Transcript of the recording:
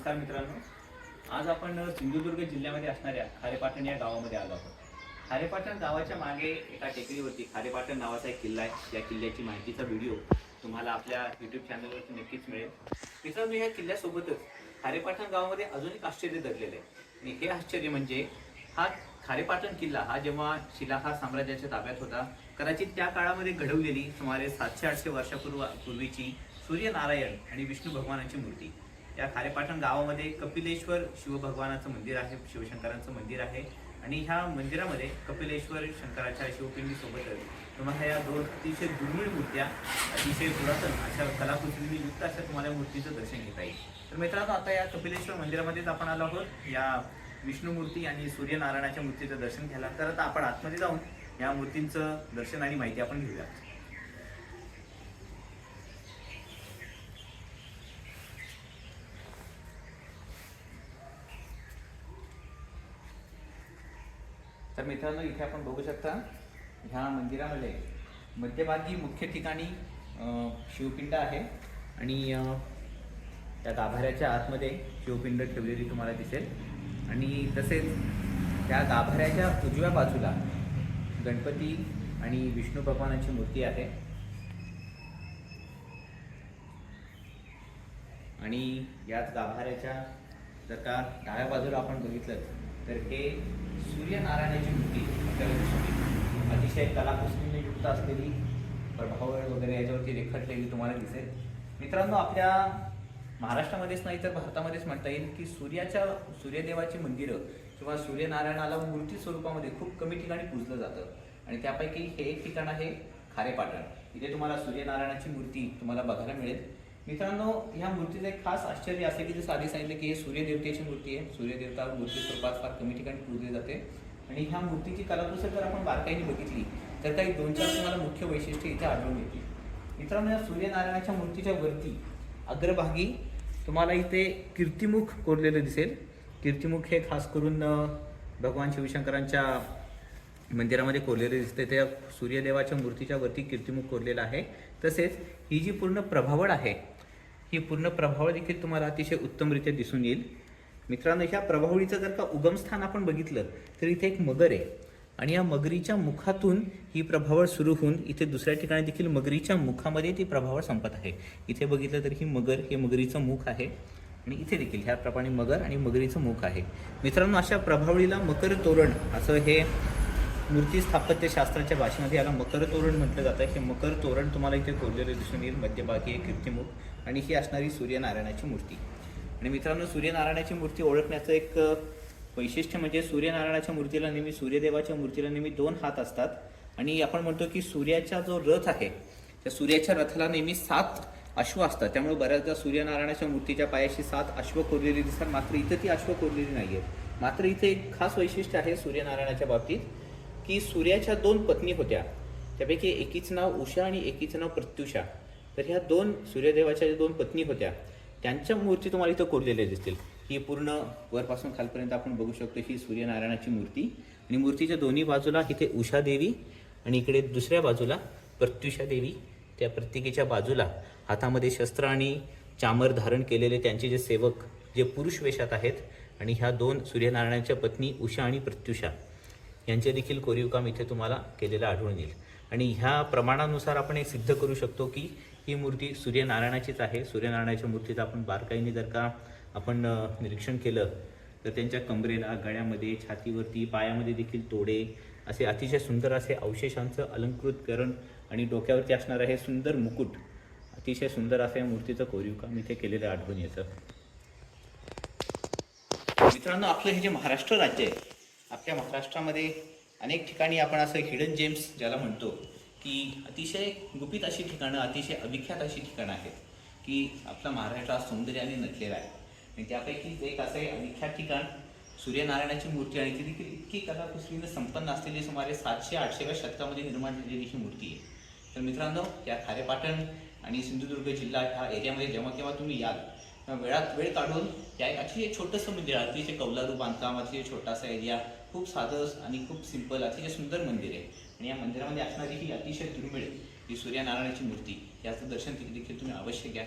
नमस्कार मित्रांनो. आज आपण सिंधुदुर्ग जिल्ह्यामध्ये असणाऱ्या खारेपाटण या गावामध्ये आलो आहोत. खारेपाटण गावाच्या मागे एका टेकडीवरती खारेपाटण नावाचा एक किल्ला आहे. या किल्ल्याची माहितीचा व्हिडिओ तुम्हाला आपल्या यूट्यूब चॅनलवरती नक्कीच मिळेल. मित्रांनो या किल्ल्यासोबतच खारेपाटण गावामध्ये अजून एक आश्चर्य दडलेलं आहे. आणि हे आश्चर्य म्हणजे हा खारेपाटण किल्ला हा जेव्हा शिलाहार साम्राज्याच्या ताब्यात होता कदाचित त्या काळामध्ये घडवलेली सुमारे सातशे आठशे वर्षापूर्व पूर्वीची सूर्यनारायण आणि विष्णू भगवानाची मूर्ती. या खारेपाटण गावामध्ये कपिलेश्वर शिवभगवानाचं मंदिर आहे शिवशंकरांचं मंदिर आहे आणि ह्या मंदिरामध्ये कपिलेश्वर शंकराच्या शिवपिंडीसोबतच तुम्हाला या दोन अतिशय दुर्मिळ मूर्त्या अतिशय पुरातन अशा कलाकृतींनी युक्त अशा तुम्हाला मूर्तीचं दर्शन घेता येईल. तर मित्रांनो आता या कपिलेश्वर मंदिरामध्येच आपण आलो आहोत. या विष्णू मूर्ती आणि सूर्यनारायणाच्या मूर्तीचं दर्शन घ्यायला. तर आता आपण आतमध्ये जाऊन या मूर्तींचं दर्शन आणि माहिती आपण घेऊया तर मित्रांनो इथे आपण बघू शकता ह्या मंदिरामध्ये मध्यभागी मुख्य ठिकाणी शिवपिंड आहे आणि त्या गाभाऱ्याच्या आतमध्ये शिवपिंड ठेवलेली तुम्हाला दिसेल. आणि तसेच त्या गाभाऱ्याच्या उजव्या बाजूला गणपती आणि विष्णू भगवानाची मूर्ती आहे. आणि याच गाभाऱ्याच्या जर का डाव्या बाजूला आपण बघितलं तर हे सूर्यनारायणाची मूर्ती आपल्याला अतिशय कलाकुसरीने युक्त असलेली प्रभाव वगैरे याच्यावरती रेखाटलेली तुम्हाला दिसेल. मित्रांनो आपल्या महाराष्ट्रामध्येच नाही तर भारतामध्येच म्हणता येईल की सूर्याच्या सूर्यदेवाची मंदिरं किंवा सूर्यनारायणाला मूर्ती स्वरूपामध्ये खूप कमी ठिकाणी पूजलं जातं. आणि त्यापैकी हे एक ठिकाण आहे खारेपाटण. इथे तुम्हाला सूर्यनारायणाची मूर्ती तुम्हाला बघायला मिळेल. मित्रांनो ह्या मूर्तीचं एक खास आश्चर्य असं की जसं आधी सांगितलं की हे सूर्यदेवतेची मूर्ती आहे. सूर्यदेवता मूर्ती स्वरूपात फार कमी ठिकाणी पूजली जाते. आणि ह्या मूर्तीची कलाकुसर जर आपण बारकाईने बघितली तर काही दोन चार तुम्हाला मुख्य वैशिष्ट्ये इथे आढळून येतील. मित्रांनो या सूर्यनारायणाच्या मूर्तीच्या वरती अग्रभागी तुम्हाला इथे कीर्तिमुख कोरलेलं दिसेल. कीर्तिमुख हे खास करून भगवान शिवशंकरांच्या मंदिरामध्ये कोरलेले दिसते. त्या सूर्यदेवाच्या मूर्तीच्या वरती कीर्तिमुख कोरलेला आहे. तसेच ही जी पूर्ण प्रभावळ आहे ही पूर्ण प्रभावळ देखील तुम्हाला अतिशय उत्तमरित्या दिसून येईल. मित्रांनो ह्या प्रभावळीचं जर का उगमस्थान आपण बघितलं तर इथे एक मगर आहे. आणि या मगरीच्या मुखातून ही प्रभावळ सुरू होऊन इथे दुसऱ्या ठिकाणी देखील मगरीच्या मुखामध्ये ती प्रभावळ संपत आहे. इथे बघितलं तर ही मगर हे मगरीचं मुख आहे. आणि इथे देखील ह्याप्रमाणे मगर आणि मगरीचं मुख आहे. मित्रांनो अशा प्रभावळीला मकर तोरण असं हे मूर्ती स्थापत्यशास्त्राच्या भाषेमध्ये याला मकर तोरण म्हटलं जातं. हे मकर तोरण तुम्हाला इथे कोरलेलं दिसून येईल. मध्यभागी एक कीर्तिमुख आणि ही असणारी सूर्यनारायणाची मूर्ती. आणि मित्रांनो सूर्यनारायणाची मूर्ती ओळखण्याचं एक वैशिष्ट्य म्हणजे सूर्यनारायणाच्या मूर्तीला नेहमी सूर्यदेवाच्या मूर्तीला नेहमी दोन हात असतात. आणि आपण म्हणतो की सूर्याचा जो रथ आहे त्या सूर्याच्या रथाला नेहमी सात अश्व असतात. त्यामुळे बऱ्याचदा सूर्यनारायणाच्या मूर्तीच्या पायाशी सात अश्व कोरलेली दिसतात. मात्र इथं ती अश्व कोरलेली नाही आहेत मात्र इथे एक खास वैशिष्ट्य आहे सूर्यनारायणाच्या बाबतीत. की सूर्याच्या दोन पत्नी होत्या. त्यापैकी एकीचं नाव उषा आणि एकीचं नाव प्रत्युषा. तर ह्या दोन सूर्यदेवाच्या ज्या दोन पत्नी होत्या त्यांच्या मूर्ती तुम्हाला इथं कोरलेल्या दिसतील. ही पूर्ण वरपासून खालपर्यंत आपण बघू शकतो ही सूर्यनारायणाची मूर्ती. आणि मूर्तीच्या दोन्ही बाजूला इथे उषा देवी आणि इकडे दुसऱ्या बाजूला प्रत्युषा देवी. त्या प्रत्येकीच्या बाजूला हातामध्ये शस्त्र आणि चामर धारण केलेले त्यांचे जे सेवक जे पुरुष वेशात आहेत आणि ह्या दोन सूर्यनारायणाच्या पत्नी उषा आणि प्रत्युषा. यांचे देखील कोरीव काम इथे तुम्हाला केलेलं आढळून येईल. आणि ह्या प्रमाणानुसार आपण हे सिद्ध करू शकतो की ही मूर्ती सूर्यनारायणाचीच आहे. सूर्यनारायणाच्या मूर्तीचं आपण बारकाईने जर का आपण निरीक्षण केलं तर त्यांच्या कमरेला गळ्यामध्ये छातीवरती पायामध्ये देखील तोडे असे अतिशय सुंदर असे अवशेषांचं अलंकृतकरण आणि डोक्यावरती असणारं हे सुंदर मुकुट अतिशय सुंदर असं या मूर्तीचं कोरीव काम इथे केलेलं आढळून येतं. मित्रांनो आपलं हे जे महाराष्ट्र राज्य आहे आपल्या महाराष्ट्रामध्ये अनेक ठिकाणी आपण असं हिडन जेम्स ज्याला म्हणतो की अतिशय गुपित अशी ठिकाणं अतिशय अविख्यात अशी ठिकाणं आहेत की आपला महाराष्ट्र हा सौंदर्याने नटलेला आहे. आणि त्यापैकी एक असं आहे अविख्यात ठिकाण सूर्यनारायणाची मूर्ती आणि ती देखील इतकी कलाकुसरीने संपन्न असलेली सुमारे सातशे आठशेव्या शतकामध्ये निर्माण झालेली ही मूर्ती आहे. तर मित्रांनो या खारेपाटण आणि सिंधुदुर्ग जिल्हा ह्या एरियामध्ये जेव्हा केव्हा तुम्ही याल वेळात वेळ काढून त्या एक अतिशय छोटंसं मंदिर आहे अतिशय कौलारू बांधकाम अतिशय छोटासा एरिया खूप साधं आणि खूप सिंपल अतिशय सुंदर मंदिर आहे. आणि या मंदिरामध्ये असणारी ही अतिशय दुर्मिळ ही सूर्यनारायणाची मूर्ती याचं दर्शन देखील तुम्ही अवश्य घ्या.